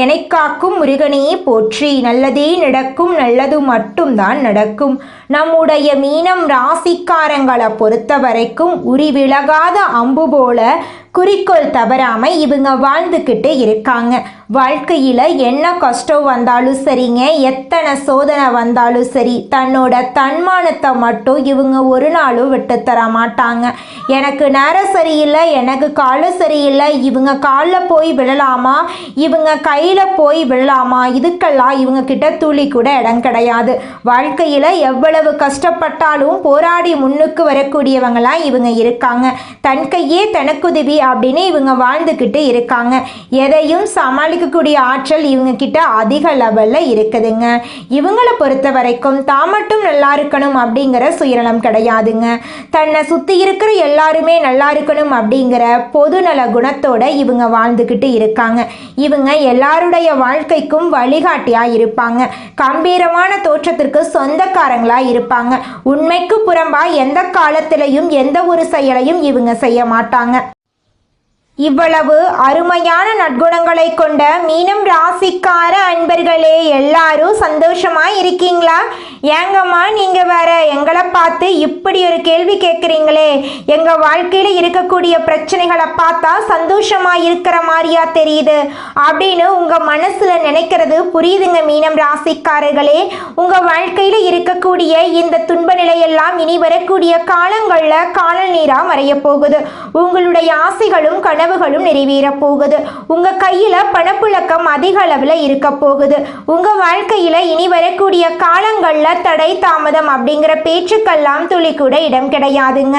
என்னை காக்கும் முருகனே போற்றி. நல்லதே நடக்கும் நல்லது மட்டும்தான் நடக்கும். நம்முடைய மீனம் ராசிக்காரங்களை பொறுத்த வரைக்கும் உரி விலகாத அம்பு போல குறிக்கோள் தவறாமல் இவங்க வாழ்ந்துக்கிட்டு இருக்காங்க. வாழ்க்கையில் என்ன கஷ்டம் வந்தாலும் சரிங்க எத்தனை சோதனை வந்தாலும் சரி தன்னோட தன்மானத்தை மட்டும் இவங்க ஒரு நாளும் விட்டு தர மாட்டாங்க. எனக்கு நேரம் சரியில்லை எனக்கு காலம் சரியில்லை இவங்க காலில் போய் விழலாமா இவங்க கையில் போய் விழலாமா இதுக்கெல்லாம் இவங்க கிட்ட துளி கூட இடம் கிடையாது. வாழ்க்கையில் எவ்வளவு கஷ்டப்பட்டாலும் போராடி முன்னுக்கு வரக்கூடியவங்களாம் இவங்க இருக்காங்க. தன் கையே தனக்குதவி அப்படின்னு இவங்க வாழ்ந்துக்கிட்டு இருக்காங்க. எதையும் சமாளி சமாளிக்கக்கூடிய ஆற்றல் இவங்க கிட்ட அதிக லெவலில் இருக்குதுங்க. இவங்களை பொறுத்த வரைக்கும் தான் மட்டும் நல்லா இருக்கணும் அப்படிங்கிற சுயநலம் கிடையாதுங்க. தன்னை சுற்றி இருக்கிற எல்லாருமே நல்லா இருக்கணும் அப்படிங்கிற பொதுநல குணத்தோட இவங்க வாழ்ந்துக்கிட்டு இருக்காங்க. இவங்க எல்லாருடைய வாழ்க்கைக்கும் வழிகாட்டியாக இருப்பாங்க. கம்பீரமான தோற்றத்திற்கு சொந்தக்காரங்களாக இருப்பாங்க. உண்மைக்கு புறம்பா எந்த காலத்திலையும் எந்த ஒரு செயலையும் இவங்க செய்ய மாட்டாங்க. இவ்வளவு அருமையான நற்குணங்களை கொண்ட மீனம் ராசிக்கார அன்பர்களே எல்லாரும் சந்தோஷமா இருக்கீங்களா? ஏங்கம்மா நீங்க வேற எங்களை பார்த்து இப்படி ஒரு கேள்வி கேட்குறீங்களே. எங்க வாழ்க்கையில இருக்கக்கூடிய பிரச்சனைகளை பார்த்தா சந்தோஷமா இருக்கிற மாதிரியா தெரியுது அப்படின்னு உங்க மனசுல நினைக்கிறது புரியுதுங்க மீனம் ராசிக்காரர்களே. உங்க வாழ்க்கையில இருக்கக்கூடிய இந்த துன்ப நிலையெல்லாம் இனி வரக்கூடிய காலங்களில் காணல் நீரா மறைய போகுது. உங்களுடைய ஆசைகளும் கனவுகளும் நிறைவேறப் போகுது. உங்க கையில பணப்புழக்கம் அதிக அளவில் இருக்க போகுது. உங்க வாழ்க்கையில இனி வரக்கூடிய காலங்களில் தடை தாமதம் அப்படிங்கிற பேச்சுக்கெல்லாம் துளி கூட இடம் கிடையாதுங்க.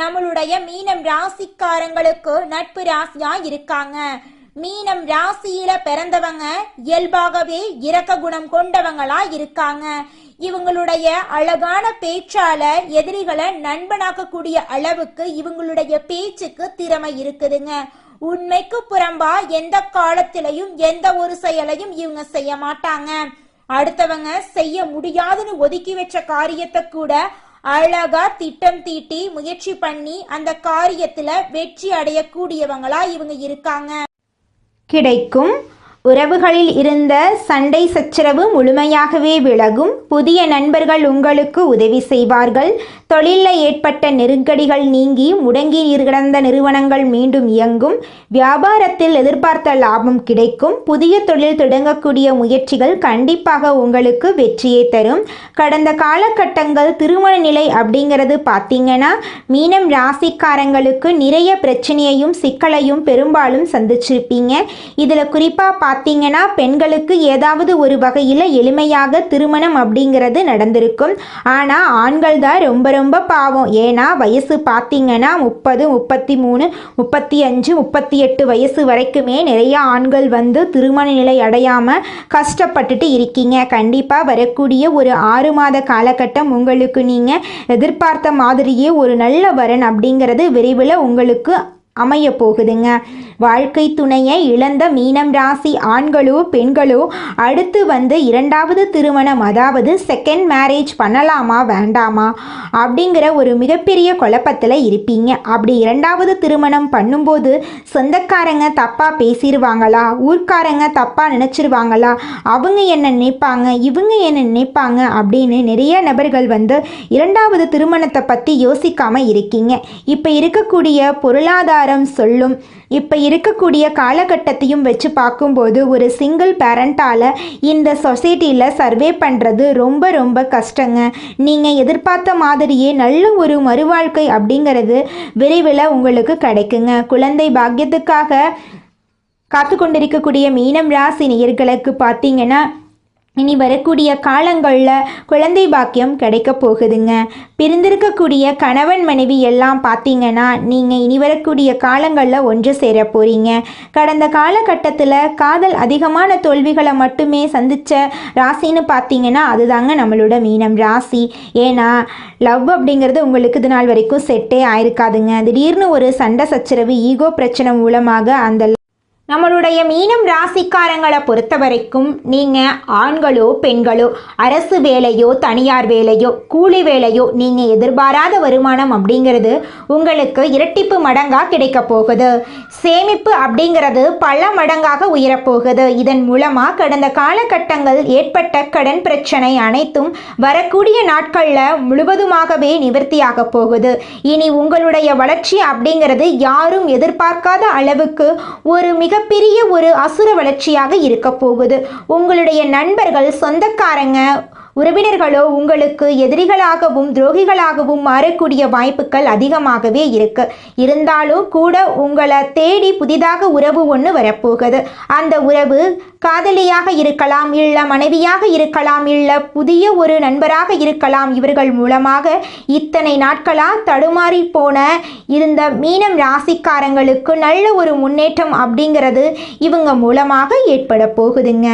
நம்மளுடைய மீனம் ராசிக்காரங்களுக்கு நட்பு ராசியா இருக்காங்க. மீனம் ராசியில பிறந்தவங்க இயல்பாகவே இரக்க குணம் கொண்டவங்களா இருக்காங்க. இவங்களுடைய அழகான பேச்சால எதிரிகளை நண்பனாக்கக்கூடிய அளவுக்கு இவங்களுடைய பேச்சுக்கு திறமை இருக்குதுங்க. உண்மைக்கு புறம்பா எந்த காலத்திலையும் எந்த ஒரு செயலையும் இவங்க செய்ய மாட்டாங்க. அடுத்தவங்க செய்ய முடியாதுன்னு ஒதுக்கி வச்ச காரியத்தை கூட அழகா திட்டம் தீட்டி முயற்சி பண்ணி அந்த காரியத்துல வெற்றி அடையக்கூடியவங்களா இவங்க இருக்காங்க. கிடைக்கும். உறவுகளில் இருந்த சண்டை சச்சரவு முழுமையாகவே விலகும். புதிய நண்பர்கள் உங்களுக்கு உதவி செய்வார்கள். தொழிலில் ஏற்பட்ட நெருக்கடிகள் நீங்கி முடங்கி கிடந்த நிறுவனங்கள் மீண்டும் இயங்கும். வியாபாரத்தில் எதிர்பார்த்த லாபம் கிடைக்கும். புதிய தொழில் தொடங்கக்கூடிய முயற்சிகள் கண்டிப்பாக உங்களுக்கு வெற்றியை தரும். கடந்த காலகட்டங்கள் திருமண நிலை அப்படிங்கிறது பார்த்தீங்கன்னா மீனம் ராசிக்காரங்களுக்கு நிறைய பிரச்சனையையும் சிக்கலையும் பெரும்பாலும் சந்திச்சிருப்பீங்க. இதில் குறிப்பாக பார்த்தீங்கன்னா பெண்களுக்கு ஏதாவது ஒரு வகையில் எளிமையாக திருமணம் அப்படிங்கிறது நடந்திருக்கும். ஆனால் ஆண்கள் தான் ரொம்ப ரொம்ப பாவம். ஏன்னா வயசு பார்த்தீங்கன்னா முப்பது முப்பத்தி மூணு முப்பத்தி அஞ்சு முப்பத்தி எட்டு வயசு வரைக்குமே நிறைய ஆண்கள் வந்து திருமண நிலை அடையாமல் கஷ்டப்பட்டுட்டு இருக்கீங்க. கண்டிப்பாக வரக்கூடிய ஒரு ஆறு மாத காலகட்டம் உங்களுக்கு நீங்கள் எதிர்பார்த்த மாதிரியே ஒரு நல்ல வரன் அப்படிங்கிறது விரைவில் உங்களுக்கு அமைய போகுதுங்க வாழ்க்கை துணையை இழந்த மீனம் ராசி ஆண்களோ பெண்களோ அடுத்து வந்து இரண்டாவது திருமணம் அதாவது செகண்ட் மேரேஜ் பண்ணலாமா வேண்டாமா அப்படிங்கிற ஒரு மிகப்பெரிய குழப்பத்தில் இருப்பீங்க. அப்படி இரண்டாவது திருமணம் பண்ணும்போது சொந்தக்காரங்க தப்பாக பேசிடுவாங்களா ஊர்க்காரங்க தப்பாக நினச்சிருவாங்களா அவங்க என்ன நினைப்பாங்க இவங்க என்ன நினைப்பாங்க அப்படின்னு நிறைய நபர்கள் வந்து இரண்டாவது திருமணத்தை பற்றி யோசிக்காமல் இருக்கீங்க. இப்போ இருக்கக்கூடிய பொருளாதார அதிகாரம் சொல்லும். இப்போ இருக்கக்கூடிய காலகட்டத்தையும் வச்சு பார்க்கும்போது ஒரு சிங்கிள் பேரண்டால் இந்த சொசைட்டியில் சர்வே பண்ணுறது ரொம்ப ரொம்ப கஷ்டங்க. நீங்கள் எதிர்பார்த்த மாதிரியே நல்ல ஒரு மறுவாழ்க்கை அப்படிங்கிறது விரைவில் உங்களுக்கு கிடைக்குங்க. குழந்தை பாக்கியத்துக்காக காத்து கொண்டிருக்கக்கூடிய மீனம் ராசி நேயர்களுக்கு பார்த்தீங்கன்னா இனி வரக்கூடிய காலங்களில் குழந்தை பாக்கியம் கிடைக்க போகுதுங்க. பிரிந்திருக்கக்கூடிய கணவன் மனைவி எல்லாம் பார்த்தீங்கன்னா நீங்கள் இனி வரக்கூடிய காலங்களில் ஒன்று சேர போகிறீங்க கடந்த காலகட்டத்தில் காதல் அதிகமான தோல்விகளை மட்டுமே சந்தித்த ராசின்னு பார்த்தீங்கன்னா அதுதாங்க நம்மளோட மீனம் ராசி. ஏன்னா லவ் அப்படிங்கிறது உங்களுக்கு இது நாள் வரைக்கும் செட்டே ஆயிருக்காதுங்க. திடீர்னு ஒரு சண்டை சச்சரவு ஈகோ பிரச்சனை மூலமாக அந்த நம்மளுடைய மீனம் ராசிக்காரங்களை பொறுத்த வரைக்கும் நீங்கள் ஆண்களோ பெண்களோ அரசு வேலையோ தனியார் வேலையோ கூலி வேலையோ நீங்கள் எதிர்பாராத வருமானம் அப்படிங்கிறது உங்களுக்கு இரட்டிப்பு மடங்காக கிடைக்க போகுது. சேமிப்பு அப்படிங்கிறது பல மடங்காக உயரப்போகுது. இதன் மூலமாக கடந்த காலகட்டங்கள் ஏற்பட்ட கடன் பிரச்சனை அனைத்தும் வரக்கூடிய நாட்களில் முழுவதுமாகவே நிவர்த்தியாக போகுது. இனி உங்களுடைய வளர்ச்சி அப்படிங்கிறது யாரும் எதிர்பார்க்காத அளவுக்கு ஒரு மிக மிகப்பெரிய ஒரு அசுர வளர்ச்சியாக இருக்க போகுது. உங்களுடைய நண்பர்கள் சொந்தக்காரங்க உறவினர்களோ உங்களுக்கு எதிரிகளாகவும் துரோகிகளாகவும் மாறக்கூடிய வாய்ப்புகள் அதிகமாகவே இருக்கு. இருந்தாலும் கூட உங்களை தேடி புதிதாக உறவு ஒன்று வரப்போகுது. அந்த உறவு காதலியாக இருக்கலாம் இல்ல மனைவியாக இருக்கலாம் இல்ல புதிய ஒரு நண்பராக இருக்கலாம். இவர்கள் மூலமாக இத்தனை நாட்களாக தடுமாறி போன இருந்த மீனம் ராசிக்காரங்களுக்கு நல்ல ஒரு முன்னேற்றம் அப்படிங்கிறது இவங்க மூலமாக ஏற்பட போகுதுங்க.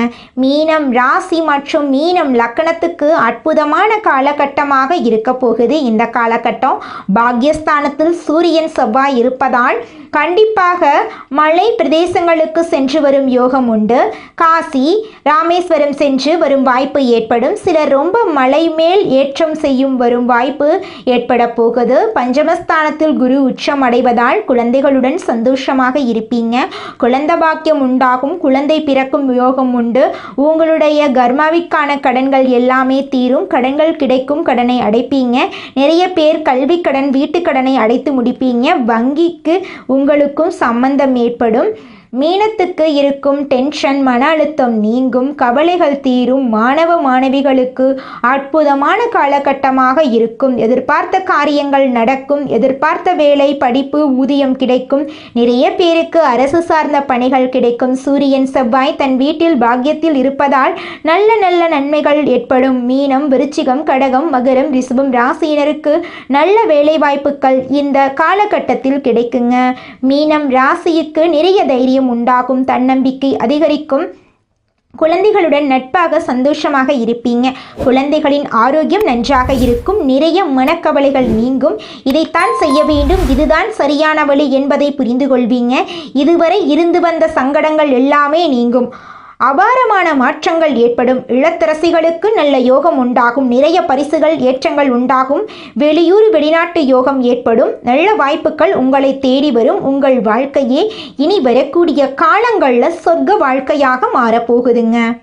மீனம் ராசி மற்றும் மீனம் லக்கணத்துக்கு அற்புதமான காலகட்டமாக இருக்க போகுது. இந்த காலகட்டம் பாக்யஸ்தானத்தில் சூரியன் செவ்வாய் இருப்பதால் கண்டிப்பாக மலை பிரதேசங்களுக்கு சென்று வரும் யோகம் உண்டு. காசி ராமேஸ்வரம் சென்று வரும் வாய்ப்பு ஏற்படும். சிலர் ரொம்ப மலை மேல் ஏற்றம் செய்யும் வரும் வாய்ப்பு ஏற்பட போகுது. பஞ்சமஸ்தானத்தில் குரு உச்சம் அடைவதால் குழந்தைகளுடன் சந்தோஷமாக இருப்பீங்க. குழந்தை பாக்கியம் உண்டாகும் குழந்தை பிறக்கும் யோகம் உண்டு. உங்களுடைய கர்மாவிற்கான கடன்கள் எல்லாம் தீரும். கடன்கள் கிடைக்கும் கடனை அடைப்பீங்க. நிறைய பேர் கல்வி கடன் வீட்டு கடனை அடைத்து முடிப்பீங்க. வங்கிக்கு உங்களுக்கும் சம்பந்தம் ஏற்படும். மீனத்துக்கு இருக்கும் டென்ஷன் மன அழுத்தம் நீங்கும் கவலைகள் தீரும் மாணவ மாணவிகளுக்கு அற்புதமான காலகட்டமாக இருக்கும். எதிர்பார்த்த காரியங்கள் நடக்கும். எதிர்பார்த்த வேலை படிப்பு ஊதியம் கிடைக்கும். நிறைய பேருக்கு அரசு சார்ந்த பணிகள் கிடைக்கும். சூரியன் செவ்வாய் தன் வீட்டில் பாக்கியத்தில் இருப்பதால் நல்ல நல்ல நன்மைகள் ஏற்படும். மீனம் விருச்சிகம் கடகம் மகரம் ரிஷபம் ராசியினருக்கு நல்ல வேலைவாய்ப்புகள் இந்த காலகட்டத்தில் கிடைக்குங்க. மீனம் ராசிக்கு நிறைய தைரியம் உண்டாகும் தன்னம்பிக்கை அதிகரிக்கும். குழந்தைகளுடன் நட்பாக சந்தோஷமாக இருப்பீங்க. குழந்தைகளின் ஆரோக்கியம் நன்றாக இருக்கும். நிறைய மனக்கவலைகள் நீங்கும். இதைத்தான் செய்ய வேண்டும். இதுதான் சரியான வழி என்பதை புரிந்து கொள்வீங்க இதுவரை இருந்து வந்த சங்கடங்கள் எல்லாமே நீங்கும். அபாரமான மாற்றங்கள் ஏற்படும். இளத்தரசிகளுக்கு நல்ல யோகம் உண்டாகும். நிறைய பரிசுகள் ஏற்றங்கள் உண்டாகும். வெளியூர் வெளிநாட்டு யோகம் ஏற்படும். நல்ல வாய்ப்புகள் உங்களை தேடி வரும். உங்கள் வாழ்க்கையே இனி வரக்கூடிய காலங்களில் சொர்க்க வாழ்க்கையாக மாறப்போகுதுங்க.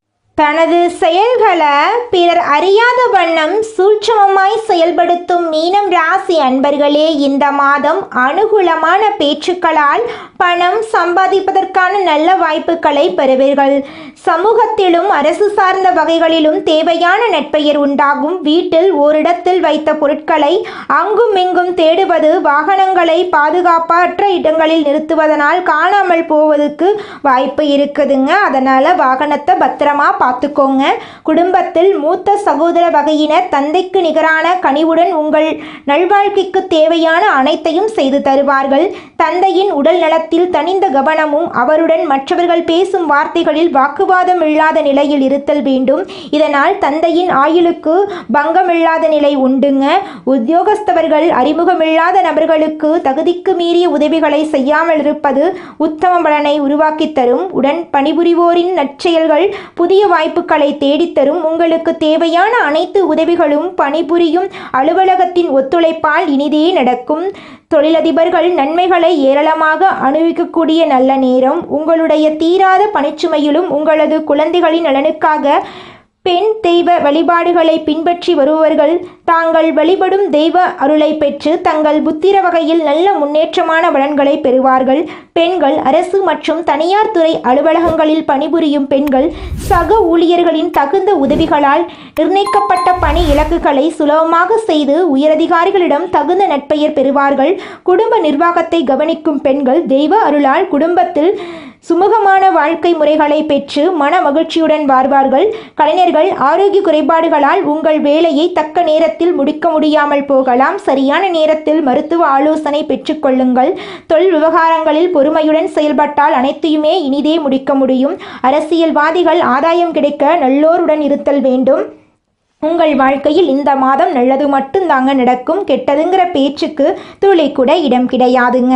தனது செயல்களை பிறர் அறியாத வண்ணம் சூட்சமமாய் செயல்படுத்தும் மீனம் ராசி அன்பர்களே இந்த மாதம் அனுகூலமான பேச்சுக்களால் பணம் சம்பாதிப்பதற்கான நல்ல வாய்ப்புகளை பெறுவீர்கள். சமூகத்திலும் அரசு சார்ந்த வகைகளிலும் தேவையான நட்பெயர் உண்டாகும். வீட்டில் ஓரிடத்தில் வைத்த பொருட்களை அங்கும் இங்கும் தேடுவது வாகனங்களை பாதுகாப்பற்ற இடங்களில் நிறுத்துவதனால் காணாமல் போவதற்கு வாய்ப்பு இருக்குதுங்க. அதனால் வாகனத்தை பத்திரமா பார்த்துக்கோங்க. குடும்பத்தில் மூத்த சகோதர வகையினர் தந்தைக்கு நிகரான கனிவுடன் உங்கள் நல்வாழ்க்கைக்கு தேவையான அனைத்தையும் செய்து தருவார்கள். தந்தையின் உடல் நலத்தில் தனிந்த கவனமும் அவருடன் மற்றவர்கள் பேசும் வார்த்தைகளில் வாக்குவாதம் இல்லாத நிலையில் இருத்தல் வேண்டும். இதனால் தந்தையின் ஆயுளுக்கு பங்கமில்லாத நிலை உண்டுங்க. உத்தியோகஸ்தவர்கள் அறிமுகமில்லாத நபர்களுக்கு தகுதிக்கு மீறிய உதவிகளை செய்யாமல் இருப்பது உத்தம பலனை உருவாக்கித் தரும். உடன் பணிபுரிவோரின் நற்செயல்கள் புதிய வாய்ப்புகளை தேடித்தரும். உங்களுக்கு தேவையான அனைத்து உதவிகளும் பணிபுரியும் அலுவலகத்தின் ஒத்துழைப்பால் இனிதே நடக்கும். தொழிலதிபர்கள் நன்மைகளை ஏராளமாக அனுபவிக்கக்கூடிய நல்ல நேரம். உங்களுடைய தீராத பணிச்சுமையிலும் உங்களது குழந்தைகளின் நலனுக்காக பெண் தெய்வ வழிபாடுகளை பின்பற்றி வருபவர்கள் தாங்கள் வழிபடும் தெய்வ அருளை பெற்று தங்கள் புத்திர வகையில் நல்ல முன்னேற்றமான பலன்களை பெறுவார்கள். பெண்கள் அரசு மற்றும் தனியார் துறை அலுவலகங்களில் பணிபுரியும் பெண்கள் சக ஊழியர்களின் தகுந்த உதவிகளால் நிர்ணயிக்கப்பட்ட பணி இலக்குகளை சுலபமாக செய்து உயரதிகாரிகளிடம் தகுந்த நட்பெயர் பெறுவார்கள். குடும்ப நிர்வாகத்தை கவனிக்கும் பெண்கள் தெய்வ அருளால் குடும்பத்தில் சுமூகமான வாழ்க்கை முறைகளை பெற்று மன மகிழ்ச்சியுடன் வாழ்வார்கள். கலைஞர்கள் ஆரோக்கிய குறைபாடுகளால் உங்கள் வேலையை தக்க நேரத்தில் முடிக்க முடியாமல் போகலாம். சரியான நேரத்தில் மருத்துவ ஆலோசனை பெற்றுக்கொள்ளுங்கள் தொழில் விவகாரங்களில் பொறுமையுடன் செயல்பட்டால் அனைத்தையுமே இனிதே முடிக்க முடியும். அரசியல்வாதிகள் ஆதாயம் கிடைக்க நல்லோருடன் இருத்தல் வேண்டும். உங்கள் வாழ்க்கையில் இந்த மாதம் நல்லது மட்டும்தாங்க நடக்கும். கெட்டதுங்கிற பேச்சுக்கு துளி கூட இடம் கிடையாதுங்க.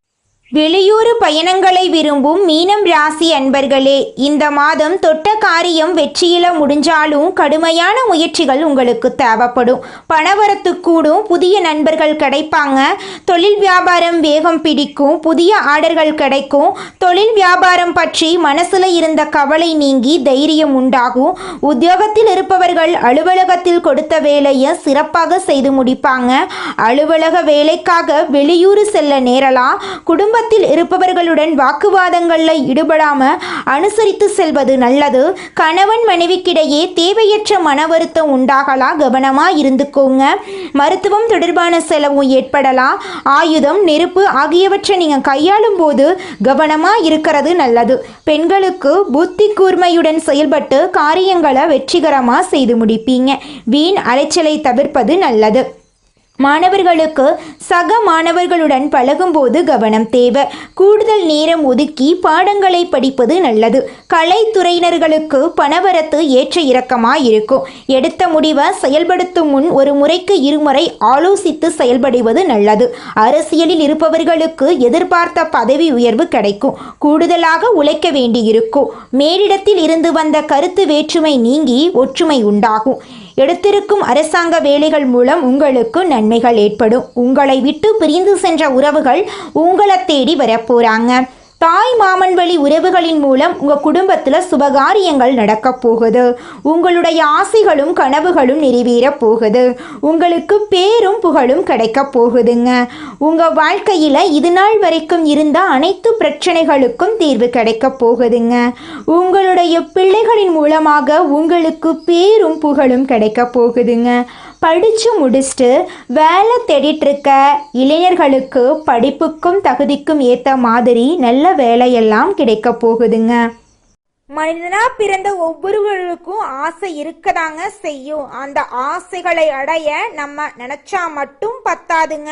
வெளியூர் பயணங்களை விரும்பும் மீனம் ராசி அன்பர்களே இந்த மாதம் தொட்ட காரியம் வெற்றியில முடிஞ்சாலும் கடுமையான முயற்சிகள் உங்களுக்கு தேவைப்படும். பணவரத்து கூடும் புதிய நண்பர்கள் கிடைப்பாங்க. தொழில் வியாபாரம் வேகம் பிடிக்கும் புதிய ஆர்டர்கள் கிடைக்கும். தொழில் வியாபாரம் பற்றி மனசுல இருந்த கவலை நீங்கி தைரியம் உண்டாகும். உத்தியோகத்தில் இருப்பவர்கள் அலுவலகத்தில் கொடுத்த வேலையை சிறப்பாக செய்து முடிப்பாங்க. அலுவலக வேலைக்காக வெளியூர் செல்ல நேரலாம். குடும்பத்தில் இருப்பவர்களுடன் வாக்குவாதங்களில் ஈடுபடாம அனுசரித்து செல்வது நல்லது. கணவன் மனைவிக்கிடையே தேவையற்ற மன வருத்தம் உண்டாகலாம் கவனமாக இருந்துக்கோங்க. மருத்துவம் தொடர்பான செலவும் ஏற்படலாம் ஆயுதம் நெருப்பு ஆகியவற்றை நீங்கள் கையாளும் போது கவனமாக இருக்கிறது நல்லது. பெண்களுக்கு புத்தி கூர்மையுடன் செயல்பட்டு காரியங்களை வெற்றிகரமாக செய்து முடிப்பீங்க. வீண் அலைச்சலை தவிர்ப்பது நல்லது. மாணவர்களுக்கு சக மாணவர்களுடன் பழகும்போது கவனம் தேவை. கூடுதல் நேரம் ஒதுக்கி பாடங்களை படிப்பது நல்லது. கலைத்துறையினர்களுக்கு பணவரத்து ஏற்ற இறக்கமாக இருக்கும். எடுத்த முடிவை செயல்படுத்தும் முன் ஒரு முறைக்கு இருமுறை ஆலோசித்து செயல்படுவது நல்லது. அரசியலில் இருப்பவர்களுக்கு எதிர்பார்த்த பதவி உயர்வு கிடைக்கும். கூடுதலாக உழைக்க வேண்டியிருக்கும். மேலிடத்தில் இருந்து வந்த கருத்து வேற்றுமை நீங்கி ஒற்றுமை உண்டாகும். எடுத்திருக்கும் அரசாங்க வேலைகள் மூலம் உங்களுக்கு நன்மைகள் ஏற்படும். உங்களை விட்டு பிரிந்து சென்ற உறவுகள் உங்களை தேடி வரப்போறாங்க. தாய் மாமன் வழி உறவுகளின் மூலம் உங்கள் குடும்பத்தில் சுபகாரியங்கள் நடக்க போகுது. உங்களுடைய ஆசைகளும் கனவுகளும் நிறைவேற போகுது. உங்களுக்கு பேரும் புகழும் கிடைக்க போகுதுங்க. உங்கள் வாழ்க்கையில் இது நாள் வரைக்கும் இருந்த அனைத்து பிரச்சனைகளுக்கும் தீர்வு கிடைக்க போகுதுங்க. உங்களுடைய பிள்ளைகளின் மூலமாக உங்களுக்கு பேரும் புகழும் கிடைக்க போகுதுங்க. படித்து முடிச்சுட்டு வேலை தேடிட்டுருக்க இளைஞர்களுக்கு படிப்புக்கும் தகுதிக்கும் ஏற்ற மாதிரி நல்ல வேலையெல்லாம் கிடைக்க போகுதுங்க. மனிதனா பிறந்த ஒவ்வொருவருக்கும் ஆசை இருக்கதாங்க செய்யும். அந்த ஆசைகளை அடைய நம்ம நினைச்சா மட்டும் பத்தாதுங்க.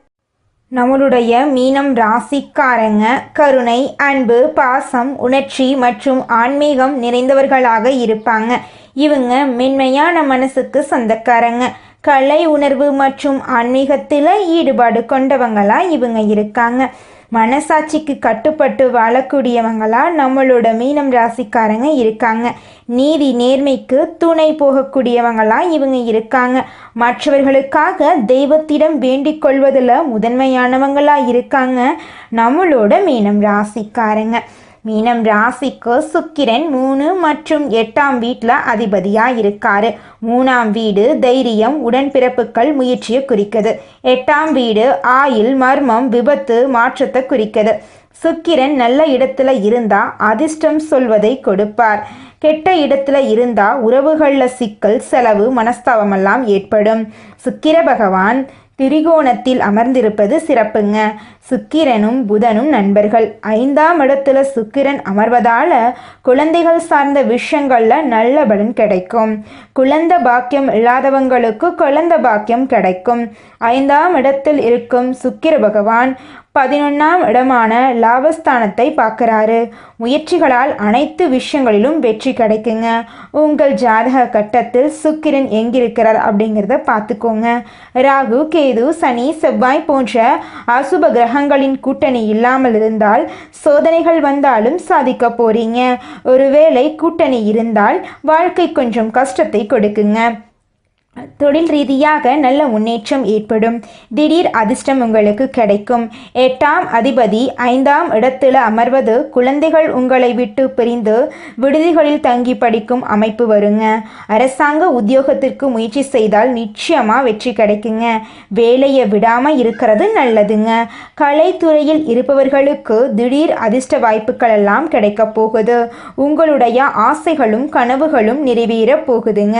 நம்மளுடைய மீனம் ராசிக்காரங்க கருணை அன்பு பாசம் உணர்ச்சி மற்றும் ஆன்மீகம் நிறைந்தவர்களாக இருப்பாங்க. இவங்க மென்மையான மனசுக்கு சொந்தக்காரங்க. கலை உணர்வு மற்றும் ஆன்மீகத்தில் ஈடுபாடு கொண்டவங்களாக இவங்க இருக்காங்க. மனசாட்சிக்கு கட்டுப்பட்டு வாழக்கூடியவங்களா நம்மளோட மீனம் ராசிக்காரங்க இருக்காங்க. நீதி நேர்மைக்கு துணை போகக்கூடியவங்களா இவங்க இருக்காங்க. மற்றவர்களுக்காக தெய்வத்திடம் வேண்டிக் கொள்வதில் முதன்மையானவங்களா இருக்காங்க நம்மளோட மீனம் ராசிக்காரங்க. மீனம் ராசிக்கு சுக்கிரன் மூணு மற்றும் எட்டாம் வீட்டில் அதிபதியாக இருக்காரு. மூணாம் வீடு தைரியம் உடன்பிறப்புகள் முயற்சியை குறிக்குது. எட்டாம் வீடு ஆயில் மர்மம் விபத்து மாற்றத்தை குறிக்குது. சுக்கிரன் நல்ல இடத்துல இருந்தா அதிர்ஷ்டம் சொல்வதை கொடுப்பார். கெட்ட இடத்துல இருந்தா உறவுகளில் சிக்கல் செலவு மனஸ்தாபமெல்லாம் ஏற்படும். சுக்கிர பகவான் திரிகோணத்தில் அமர்ந்திருப்பது சிறப்புங்க. சுக்கிரனும் புதனும் நண்பர்கள். ஐந்தாம் இடத்துல சுக்கிரன் அமர்வதால குழந்தைகள் சார்ந்த விஷயங்கள்ல நல்ல பலன் கிடைக்கும். குழந்த பாக்கியம் இல்லாதவங்களுக்கு குழந்த பாக்கியம் கிடைக்கும். ஐந்தாம் இடத்தில் இருக்கும் சுக்கிர பகவான் பதினொன்றாம் இடமான லாபஸ்தானத்தை பார்க்குறாரு. முயற்சிகளால் அனைத்து விஷயங்களிலும் வெற்றி கிடைக்குங்க. உங்கள் ஜாதக கட்டத்தில் சுக்கிரன் எங்கிருக்கிறார் அப்படிங்கிறத பார்த்துக்கோங்க. ராகு கேது சனி செவ்வாய் போன்ற அசுப கிரகங்களின் கூட்டணி இல்லாமல் இருந்தால் சோதனைகள் வந்தாலும் சாதிக்க போறீங்க. ஒருவேளை கூட்டணி இருந்தால் வாழ்க்கை கொஞ்சம் கஷ்டத்தை கொடுக்குங்க. தொழில் ரீதியாக நல்ல முன்னேற்றம் ஏற்படும். திடீர் அதிர்ஷ்டம் உங்களுக்கு கிடைக்கும். எட்டாம் அதிபதி ஐந்தாம் இடத்தில் அமர்வது குழந்தைகள் உங்களை விட்டு பிரிந்து விடுதிகளில் தங்கி படிக்கும் அமைப்பு வருங்க. அரசாங்க உத்தியோகத்திற்கு முயற்சி செய்தால் நிச்சயமாக வெற்றி கிடைக்குங்க. வேலையை விடாமல் இருக்கிறது நல்லதுங்க. கலைத்துறையில் இருப்பவர்களுக்கு திடீர் அதிர்ஷ்ட வாய்ப்புகள் எல்லாம் கிடைக்க போகுது. உங்களுடைய ஆசைகளும் கனவுகளும் நிறைவேற போகுதுங்க.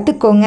கத்துக்கோங்க